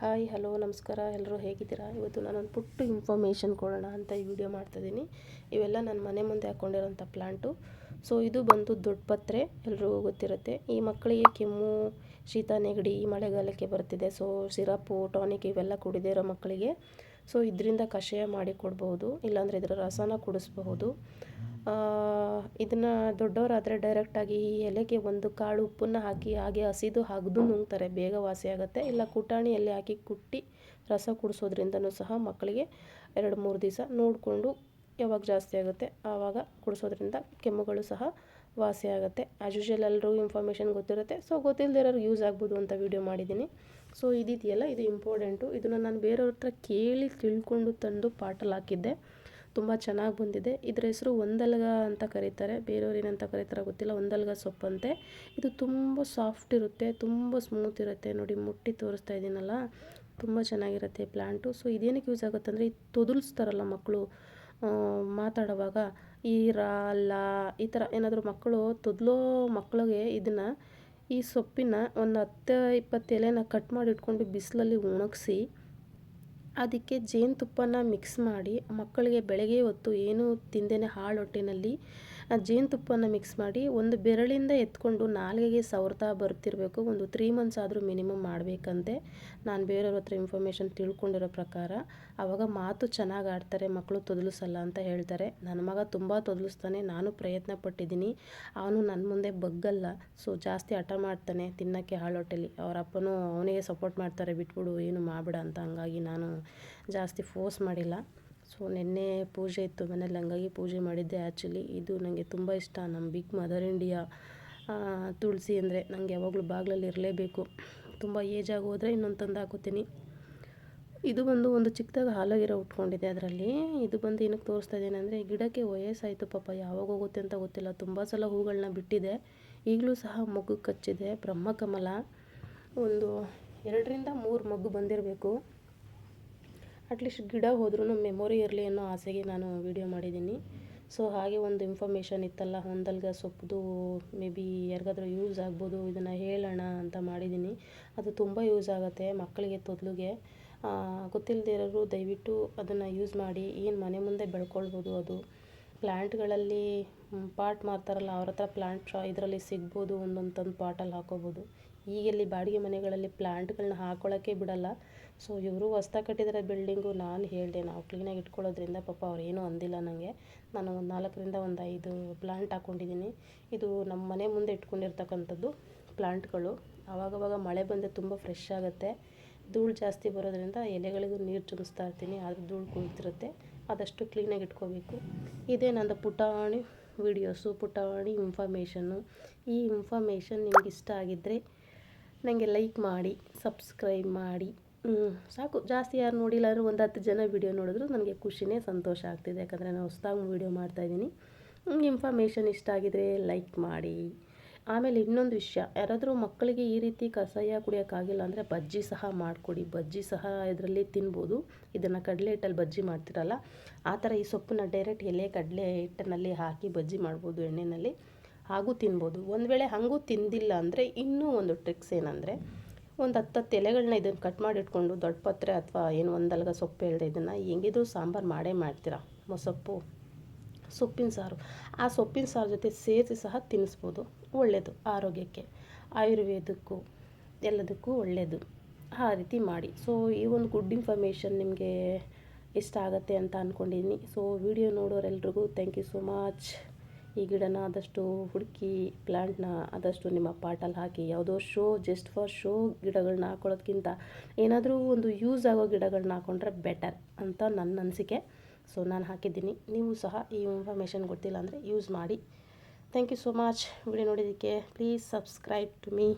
Hi, hello, ನಮಸ್ಕಾರ ಎಲ್ಲರೂ ಹೇಗಿದ್ದೀರಾ? ಇವತ್ತು ನಾನೊಂದು ಪುಟ್ಟ ಇನ್ಫಾರ್ಮೇಷನ್ ಕೊಡೋಣ ಅಂತ ಈ ವಿಡಿಯೋ ಮಾಡ್ತಾಯಿದ್ದೀನಿ ಇವೆಲ್ಲ ನನ್ನ ಮನೆ ಮುಂದೆ ಹಾಕ್ಕೊಂಡಿರೋಂಥ ಪ್ಲಾಂಟು ಸೊ ಇದು ಬಂದು ದೊಡ್ಡ ಪತ್ರೆ, ಎಲ್ರಿಗೂ ಗೊತ್ತಿರುತ್ತೆ. ಈ ಮಕ್ಕಳಿಗೆ ಕೆಮ್ಮು, ಶೀತ, ನೆಗಡಿ ಮಳೆಗಾಲಕ್ಕೆ ಬರ್ತಿದೆ. ಸೊ ಸಿರಪ್ಪು ಟಾನಿಕ್ ಇವೆಲ್ಲ ಕುಡಿದೇ ಇರೋ ಮಕ್ಕಳಿಗೆ. ಸೊ ಇದರಿಂದ ಕಷಾಯ ಮಾಡಿ ಕೊಡ್ಬೋದು ಇಲ್ಲಾಂದರೆ ಇದರ ರಸನ ಕುಡಿಸ್ಬಹುದು. ಇದನ್ನು ದೊಡ್ಡವರಾದರೆ ಡೈರೆಕ್ಟಾಗಿ ಈ ಎಲೆಗೆ ಒಂದು ಕಾಳು ಉಪ್ಪನ್ನು ಹಾಕಿ, ಹಾಗೆ ಹಸಿದು ಅಗ್ದು ನುಂಗ್ತಾರೆ. ಬೇಗ ವಾಸಿ ಆಗುತ್ತೆ. ಇಲ್ಲ ಕುಟಾಣಿಯಲ್ಲಿ ಹಾಕಿ ಕುಟ್ಟಿ ರಸ ಕುಡಿಸೋದ್ರಿಂದನೂ ಸಹ ಮಕ್ಕಳಿಗೆ ಎರಡು ಮೂರು ದಿವಸ ನೋಡಿಕೊಂಡು ಯಾವಾಗ ಜಾಸ್ತಿ ಆಗುತ್ತೆ, ಆವಾಗ ಕುಡಿಸೋದ್ರಿಂದ ಕೆಮ್ಮುಗಳು ಸಹ ವಾಸಿ ಆಗುತ್ತೆ. ಆ್ಯಸ್ ಯೂಶಲ್ ಎಲ್ಲರಿಗೂ ಇನ್ಫಾರ್ಮೇಷನ್ ಗೊತ್ತಿರುತ್ತೆ. ಸೊ ಗೊತ್ತಿಲ್ಲದಿರೋರು ಯೂಸ್ ಆಗ್ಬೋದು ಅಂತ ವೀಡಿಯೋ ಮಾಡಿದ್ದೀನಿ. ಸೊ ಇದಿದೆಯಲ್ಲ ಇದು ಇಂಪಾರ್ಟೆಂಟು ಇದನ್ನು ನಾನು ಬೇರೆಯವ್ರ ಹತ್ರ ಕೇಳಿ ತಿಳ್ಕೊಂಡು ತಂದು ಪಾಟಲ್ಲಿ ಹಾಕಿದ್ದೆ. ತುಂಬ ಚೆನ್ನಾಗಿ ಬಂದಿದೆ. ಇದರ ಹೆಸರು ಒಂದಲ್ಗ ಅಂತ ಕರೀತಾರೆ. ಬೇರೆಯವ್ರು ಏನಂತ ಕರೀತಾರೆ ಗೊತ್ತಿಲ್ಲ. ಒಂದಲ್ಗ ಸೊಪ್ಪಂತೆ. ಇದು ತುಂಬ ಸಾಫ್ಟ್ ಇರುತ್ತೆ, ತುಂಬ ಸ್ಮೂತ್ ಇರುತ್ತೆ. ನೋಡಿ, ಮುಟ್ಟಿ ತೋರಿಸ್ತಾ ಇದ್ದೀನಲ್ಲ. ತುಂಬ ಚೆನ್ನಾಗಿರುತ್ತೆ ಪ್ಲ್ಯಾಂಟು ಸೊ ಇದೇನಕ್ಕೆ ಯೂಸ್ ಆಗುತ್ತೆ ಅಂದರೆ ಇದು ತೊದಲ್ಸ್ತಾರಲ್ಲ ಮಕ್ಕಳು ಮಾತಾಡುವಾಗ ಈ ರಾ, ಲಾ ಈ ಥರ ಏನಾದರೂ ಮಕ್ಕಳು ತೊದಲೋ ಮಕ್ಕಳಿಗೆ ಇದನ್ನು ಈ ಸೊಪ್ಪಿನ ಒಂದು ಹತ್ತು ಇಪ್ಪತ್ತು ಎಲೆನ ಕಟ್ ಮಾಡಿ ಇಟ್ಕೊಂಡು ಬಿಸಿಲಲ್ಲಿ ಒಣಗಿಸಿ ಅದಕ್ಕೆ ಜೇನುತುಪ್ಪನ ಮಿಕ್ಸ್ ಮಾಡಿ ಮಕ್ಕಳಿಗೆ ಬೆಳಗ್ಗೆ ಹೊತ್ತು ಏನು ತಿಂದೇನೆ ಹಾಳು ಹೊಟ್ಟೆನಲ್ಲಿ ಜೇನುತುಪ್ಪನ ಮಿಕ್ಸ್ ಮಾಡಿ ಒಂದು ಬೆರಳಿಂದ ಎತ್ಕೊಂಡು ನಾಲ್ಗೆಗೆ ಸವರ್ತಾ ಬರ್ತಿರಬೇಕು. ಒಂದು ತ್ರೀ ಮಂತ್ಸ್ ಆದರೂ ಮಿನಿಮಮ್ ಮಾಡಬೇಕಂತೆ. ನಾನು ಬೇರೆಯವ್ರ ಹತ್ರ ಇನ್ಫಾರ್ಮೇಷನ್ ತಿಳ್ಕೊಂಡಿರೋ ಪ್ರಕಾರ ಆವಾಗ ಮಾತು ಚೆನ್ನಾಗಿ ಆಡ್ತಾರೆ ಮಕ್ಕಳು ತೊದಲಿಸಲ್ಲ ಅಂತ ಹೇಳ್ತಾರೆ. ನನ್ನ ಮಗ ತುಂಬ ತೊದಲಿಸ್ತಾನೆ, ನಾನು ಪ್ರಯತ್ನ ಪಟ್ಟಿದ್ದೀನಿ. ಅವನು ನನ್ನ ಮುಂದೆ ಬಗ್ಗಲ್ಲ. ಸೊ ಜಾಸ್ತಿ ಹಠ ಮಾಡ್ತಾನೆ ತಿನ್ನೋಕ್ಕೆ ಹಾಳೊಟ್ಟೆಲಿ ಅವರ ಅಪ್ಪನೂ ಅವನಿಗೆ ಸಪೋರ್ಟ್ ಮಾಡ್ತಾರೆ, ಬಿಟ್ಬಿಡು, ಏನು ಮಾಡಬೇಡ ಅಂತ ಹಂಗಾಗಿ ನಾನು ಜಾಸ್ತಿ ಫೋರ್ಸ್ ಮಾಡಿಲ್ಲ. ಸೊ ನಿನ್ನೆ ಪೂಜೆ ಇತ್ತು ಮನೇಲಿ ಹಂಗಾಗಿ ಪೂಜೆ ಮಾಡಿದ್ದೆ. ಆ್ಯಕ್ಚುಲಿ ಇದು ನನಗೆ ತುಂಬ ಇಷ್ಟ. ನಮ್ಮ ಬಿಗ್ ಮದರ್ ಇಂಡಿಯಾ ತುಳಸಿ ಅಂದರೆ ನನಗೆ ಯಾವಾಗಲೂ ಬಾಗಿಲಲ್ಲಿ ಇರಲೇಬೇಕು. ತುಂಬ ಏಜ್ ಆಗೋದ್ರೆ ಇನ್ನೊಂದು ತಂದು ಹಾಕೋತೀನಿ. ಇದು ಬಂದು ಒಂದು ಚಿಕ್ಕದಾಗಿ ಹಾಲಾಗಿರೋ ಉಟ್ಕೊಂಡಿದೆ ಅದರಲ್ಲಿ. ಇದು ಬಂದು ಏನಕ್ಕೆ ತೋರಿಸ್ತಾ ಇದ್ದೇನೆ ಅಂದರೆ, ಗಿಡಕ್ಕೆ ವಯಸ್ಸಾಯಿತು ಪಾಪ, ಯಾವಾಗ ಹೋಗುತ್ತೆ ಅಂತ ಗೊತ್ತಿಲ್ಲ. ತುಂಬ ಸಲ ಹೂಗಳನ್ನ ಬಿಟ್ಟಿದೆ. ಈಗಲೂ ಸಹ ಮಗು ಕಚ್ಚಿದೆ. ಬ್ರಹ್ಮಕಮಲ ಒಂದು ಎರಡರಿಂದ ಮೂರು ಮಗು ಬಂದಿರಬೇಕು. ಅಟ್ಲೀಸ್ಟ್ ಗಿಡ ಹೋದ್ರೂ ಮೆಮೊರಿ ಇರಲಿ ಅನ್ನೋ ಆಸೆಗೆ ನಾನು ವೀಡಿಯೋ ಮಾಡಿದ್ದೀನಿ. ಸೊ ಹಾಗೆ ಒಂದು ಇನ್ಫಾರ್ಮೇಷನ್ ಇತ್ತಲ್ಲ, ಹೊಂದಲ್ಗ ಸೊಪ್ಪುದು ಮೇ ಬಿ ಯಾರಿಗಾದ್ರೂ ಯೂಸ್ ಆಗ್ಬೋದು, ಇದನ್ನು ಹೇಳೋಣ ಅಂತ ಮಾಡಿದ್ದೀನಿ. ಅದು ತುಂಬ ಯೂಸ್ ಆಗುತ್ತೆ ಮಕ್ಕಳಿಗೆ, ತೊದಲುಗೆ. ಗೊತ್ತಿಲ್ಲದೆ ಇರೋರು ದಯವಿಟ್ಟು ಅದನ್ನು ಯೂಸ್ ಮಾಡಿ, ಏನು ಮನೆ ಮುಂದೆ ಬೆಳ್ಕೊಳ್ಬೋದು ಅದು. ಪ್ಲ್ಯಾಂಟ್ಗಳಲ್ಲಿ ಪಾಟ್ ಮಾರ್ತಾರಲ್ಲ, ಅವ್ರ ಹತ್ರ ಪ್ಲ್ಯಾಂಟ್ ಇದರಲ್ಲಿ ಸಿಗ್ಬೋದು ಒಂದೊಂದು ತಂದು ಪಾಟಲ್ಲಿ ಹಾಕೋಬೋದು. ಈಗೆಲ್ಲಿ ಬಾಡಿಗೆ ಮನೆಗಳಲ್ಲಿ ಪ್ಲ್ಯಾಂಟ್ಗಳನ್ನ ಹಾಕೊಳ್ಳೋಕ್ಕೆ ಬಿಡಲ್ಲ. ಸೊ, ಇವರು ಹೊಸ್ದಾಗಿ ಕಟ್ಟಿದ್ದಾರೆ ಬಿಲ್ಡಿಂಗು. ನಾನು ಹೇಳಿದೆ, ನಾವು ಕ್ಲೀನಾಗಿ ಇಟ್ಕೊಳ್ಳೋದ್ರಿಂದ ಪಾಪ ಅವ್ರು ಏನೂ ಅಂದಿಲ್ಲ ನನಗೆ ನಾನು ಒಂದು ನಾಲ್ಕರಿಂದ ಒಂದು ಐದು ಪ್ಲಾಂಟ್ ಹಾಕ್ಕೊಂಡಿದ್ದೀನಿ ಇದು ನಮ್ಮ ಮನೆ ಮುಂದೆ ಇಟ್ಕೊಂಡಿರ್ತಕ್ಕಂಥದ್ದು ಪ್ಲಾಂಟ್ಗಳು. ಆವಾಗವಾಗ ಮಳೆ ಬಂದರೆ ತುಂಬ ಫ್ರೆಶ್ ಆಗುತ್ತೆ. ಧೂಳು ಜಾಸ್ತಿ ಬರೋದ್ರಿಂದ ಎಲೆಗಳಿಗೂ ನೀರು ಚುಮಿಸ್ತಾ ಇರ್ತೀನಿ, ಆದರೂ ಧೂಳು ಕುಳಿತಿರುತ್ತೆ ಆದಷ್ಟು ಕ್ಲೀನಾಗಿ ಇಟ್ಕೋಬೇಕು. ಇದೇ ನಂದು ಪುಟಾಣಿ ವೀಡಿಯೋಸು ಪುಟಾಣಿ ಇನ್ಫಾರ್ಮೇಷನ್ನು ಈ ಇನ್ಫಾರ್ಮೇಷನ್ ನಿಮ್ಗೆ ಇಷ್ಟ ಆಗಿದ್ದರೆ ನನಗೆ ಲೈಕ್ ಮಾಡಿ, ಸಬ್ಸ್ಕ್ರೈಬ್ ಮಾಡಿ. ಸಾಕು. ಜಾಸ್ತಿ ಯಾರು ನೋಡಿಲ್ಲ ಅಂದರೆ ಒಂದು ಹತ್ತು ಜನ ವೀಡಿಯೋ ನೋಡಿದ್ರು ನನಗೆ ಖುಷಿನೇ ಸಂತೋಷ ಆಗ್ತಿದೆ. ಯಾಕಂದರೆ ನಾನು ಹೊಸ್ದಾಗಿ ವೀಡಿಯೋ ಮಾಡ್ತಾಯಿದ್ದೀನಿ ಇನ್ಫಾರ್ಮೇಷನ್ ಇಷ್ಟ ಆಗಿದ್ರೆ ಲೈಕ್ ಮಾಡಿ. ಆಮೇಲೆ ಇನ್ನೊಂದು ವಿಷಯ. ಯಾರಾದರೂ ಮಕ್ಕಳಿಗೆ ಈ ರೀತಿ ಕಷಾಯ ಕುಡಿಯೋಕ್ಕಾಗಿಲ್ಲ ಅಂದರೆ ಬಜ್ಜಿ ಸಹ ಮಾಡಿಕೊಡಿ. ಬಜ್ಜಿ ಸಹ ಇದರಲ್ಲಿ ತಿನ್ಬೋದು. ಇದನ್ನು ಕಡಲೆ ಹಿಟ್ಟಲ್ಲಿ ಬಜ್ಜಿ ಮಾಡ್ತಿರಲ್ಲ, ಆ ಥರ ಈ ಸೊಪ್ಪನ್ನ ಡೈರೆಕ್ಟ್ ಎಲೆ ಕಡಲೆ ಹಿಟ್ಟಿನಲ್ಲಿ ಹಾಕಿ ಬಜ್ಜಿ ಮಾಡ್ಬೋದು ಎಣ್ಣೆಯಲ್ಲಿ ಹಾಗೂ ತಿನ್ಬೋದು. ಒಂದು ವೇಳೆ ಹಾಗೂ ತಿಂದಿಲ್ಲ ಅಂದರೆ ಇನ್ನೂ ಒಂದು ಟ್ರಿಕ್ಸ್ ಏನಂದರೆ, ಒಂದು ಹತ್ತತ್ತು ಎಲೆಗಳನ್ನ ಇದನ್ನು ಕಟ್ ಮಾಡಿ ಇಟ್ಕೊಂಡು ದೊಡ್ಡ ಪತ್ರೆ ಅಥವಾ ಏನು ಒಂದಲ್ಗ ಸೊಪ್ಪು ಹೇಳಿದೆ ಇದನ್ನು ಹೆಂಗಿದ್ರು ಸಾಂಬಾರು ಮಾಡೇ ಮಾಡ್ತೀರಾ? ಮೊಸಪ್ಪು, ಸೊಪ್ಪಿನ ಸಾರು. ಆ ಸೊಪ್ಪಿನ ಸಾರು ಜೊತೆ ಸೇರಿಸಿ ಸಹ ತಿನ್ನಿಸ್ಬೋದು ಒಳ್ಳೆಯದು ಆರೋಗ್ಯಕ್ಕೆ. ಆಯುರ್ವೇದಕ್ಕೂ, ಎಲ್ಲದಕ್ಕೂ ಒಳ್ಳೆಯದು ಆ ರೀತಿ ಮಾಡಿ. ಸೊ ಈ ಒಂದು ಗುಡ್ ಇನ್ಫಾರ್ಮೇಷನ್ ನಿಮಗೆ ಇಷ್ಟ ಆಗುತ್ತೆ ಅಂತ ಅಂದ್ಕೊಂಡಿದ್ದೀನಿ ಸೊ ವಿಡಿಯೋ ನೋಡೋರೆಲ್ರಿಗೂ ಥ್ಯಾಂಕ್ ಯು ಸೋ ಮಚ್ ಈ ಗಿಡನ ಆದಷ್ಟು ಹುಡುಕಿ ಪ್ಲ್ಯಾಂಟ್ನ ಆದಷ್ಟು ನಿಮ್ಮ ಪಾಟಲ್ಲಿ ಹಾಕಿ, ಯಾವುದೋ ಶೋ ಜಸ್ಟ್ ಫಾರ್ ಶೋ ಗಿಡಗಳನ್ನ ಹಾಕೊಳ್ಳೋದ್ಕಿಂತ ಏನಾದರೂ ಒಂದು ಯೂಸ್ ಆಗೋ ಗಿಡಗಳನ್ನ ಹಾಕೊಂಡ್ರೆ ಬೆಟರ್ ಅಂತ ನನ್ನ ಅನಿಸಿಕೆ. ಸೊ ನಾನು ಹಾಕಿದ್ದೀನಿ. ನೀವು ಸಹ ಈ ಇನ್ಫಾರ್ಮೇಷನ್ ಗೊತ್ತಿಲ್ಲ ಅಂದರೆ ಯೂಸ್ ಮಾಡಿ. Thank you so much video ನೋಡಿದ್ದಕ್ಕೆ ಪ್ಲೀಸ್ ಸಬ್ಸ್ಕ್ರೈಬ್ ಟು ಮೀ